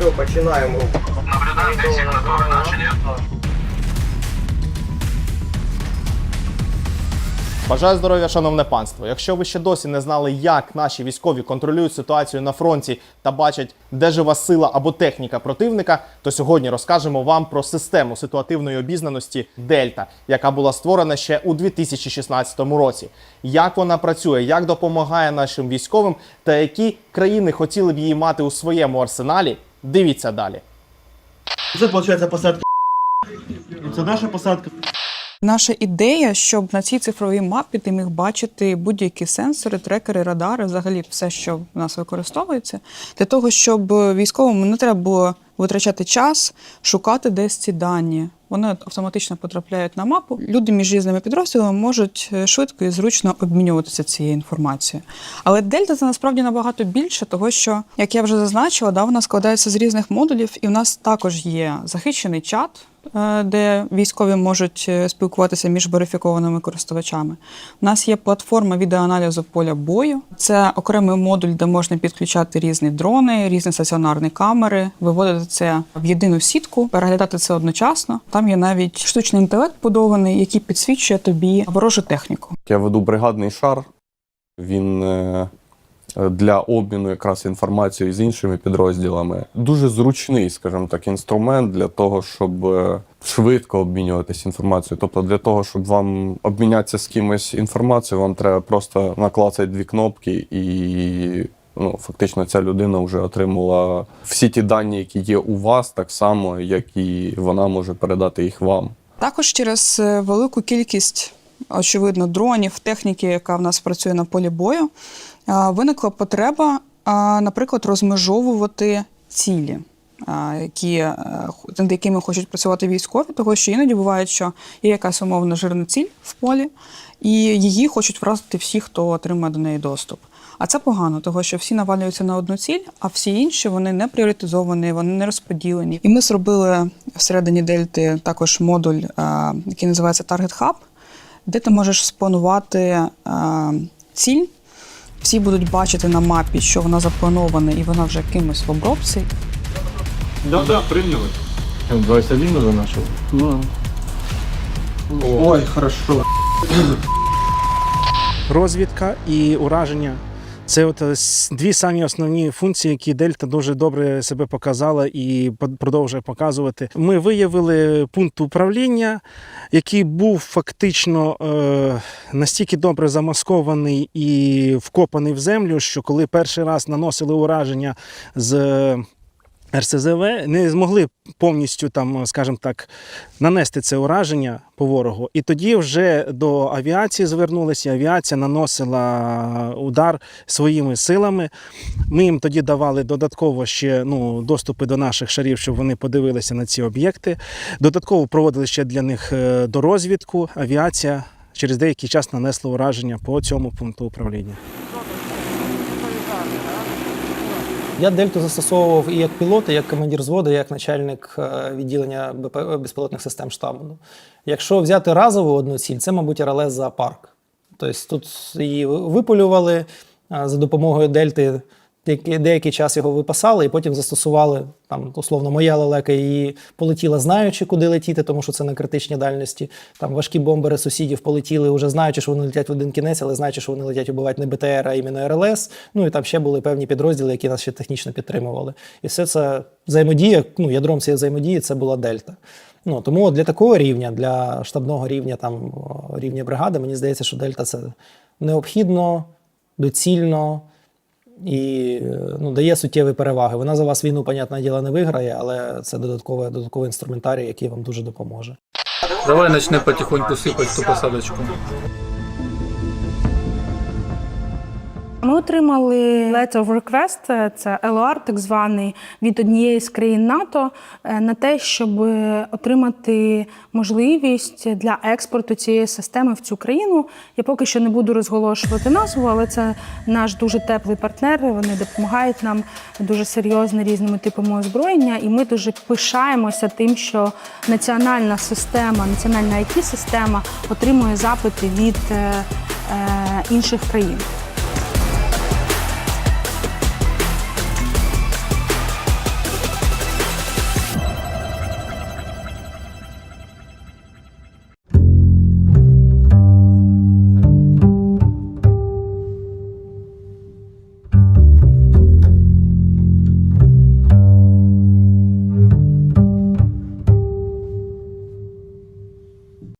Все, починаємо. Две сигнатуры наши, нет? Бажаю здоров'я, шановне панство. Якщо ви ще досі не знали, як наші військові контролюють ситуацію на фронті та бачать, де жива сила або техніка противника, то сьогодні розкажемо вам про систему ситуативної обізнаності Дельта, яка була створена ще у 2016 році. Як вона працює, як допомагає нашим військовим та які країни хотіли б її мати у своєму арсеналі. Дивіться далі. Це виходить посадка. Це наша посадка. Наша ідея, щоб на цій цифровій мапі ти міг бачити будь-які сенсори, трекери, радари, взагалі все, що в нас використовується, для того, щоб військовому не треба було витрачати час, шукати десь ці дані. Вони автоматично потрапляють на мапу. Люди між різними підрозділами можуть е, швидко і зручно обмінюватися цією інформацією. Але дельта це насправді набагато більше, того що, як я вже зазначила, да, вона складається з різних модулів, і в нас також є захищений чат, де військові можуть е, спілкуватися між верифікованими користувачами. У нас є платформа відеоаналізу поля бою. Це окремий модуль, де можна підключати різні дрони, різні стаціонарні камери, виводити це в єдину сітку, переглядати це одночасно. Там є навіть штучний інтелект подований, який підсвічує тобі ворожу техніку. Я веду бригадний шар. Він е, для обміну якраз інформацією з іншими підрозділами. Дуже зручний, скажімо так, інструмент для того, щоб е, швидко обмінюватися інформацією. Тобто, для того, щоб вам обмінятися з кимось інформацією, вам треба просто наклацати дві кнопки і. Ну, фактично, ця людина вже отримала всі ті дані, які є у вас, так само, як і вона може передати їх вам. Також через е, велику кількість, очевидно, дронів, техніки, яка в нас працює на полі бою, виникла потреба, наприклад, розмежовувати цілі. Які, е, над якими хочуть працювати військові, тому що іноді буває, що є якась умовно жирна ціль в полі, і її хочуть вразити всі, хто отримає до неї доступ. А це погано, тому що всі навалюються на одну ціль, а всі інші вони не пріоритизовані, вони не розподілені. І ми зробили всередині Дельти також модуль, який називається Target Hub, де ти можеш спланувати ціль. Всі будуть бачити на мапі, що вона запланована, і вона вже кимось в обробці. Да, да, прийняли. Двадцять за Ну. Ой, хорошо. Розвідка і ураження. Це от е, дві самі основні функції, які Дельта дуже добре себе показала і продовжує показувати. Ми виявили пункт управління, який був фактично е, настільки добре замаскований і вкопаний в землю, що коли перший раз наносили ураження з РСЗВ, не змогли повністю там, скажімо так, нанести це ураження по ворогу. І тоді вже до авіації звернулися. Авіація наносила удар своїми силами. Ми їм тоді давали додатково ще ну, доступи до наших шарів, щоб вони подивилися на ці об'єкти. Додатково проводили ще для них е, дорозвідку. Авіація через деякий час нанесла ураження по цьому пункту управління. Я дельту застосовував і як пілот, і як командир зводу, і як начальник е, відділення безпілотних систем штабу. Ну, Якщо взяти разову одну ціль, це, мабуть, РЛС зоопарк. Тобто тут її виполювали за допомогою дельти. Деякий- час його випасали і потім застосували там, условно, моя лелека її полетіла, знаючи, куди летіти, тому що це на критичній дальності. Там важкі бомбери сусідів полетіли, вже знаючи, що вони летять в один кінець, але знаючи, що вони летять убивати не БТР, а іменно РЛС. Ну і там ще були певні підрозділи, які нас ще технічно підтримували. І все це взаємодія, ну, ядром цієї взаємодії це була Дельта. Ну, тому для такого рівня, для штабного рівня, там, рівня бригади, мені здається, що Дельта це необхідно, доцільно і е, ну, дає суттєві переваги. Вона за вас війну, понятне діло, не виграє, але це додатковий, додатковий інструментарій, який вам дуже допоможе. Давай почнемо потихоньку сипати ту посадочку. Ми отримали letter of request, це LOR, так званий, від однієї з країн НАТО е, на те, щоб отримати можливість для експорту цієї системи в цю країну. Я поки що не буду розголошувати назву, але це наш дуже теплий партнер. Вони допомагають нам дуже серйозно різними типами озброєння, і ми дуже пишаємося тим, що національна система, національна it система отримує запити від е, е, інших країн.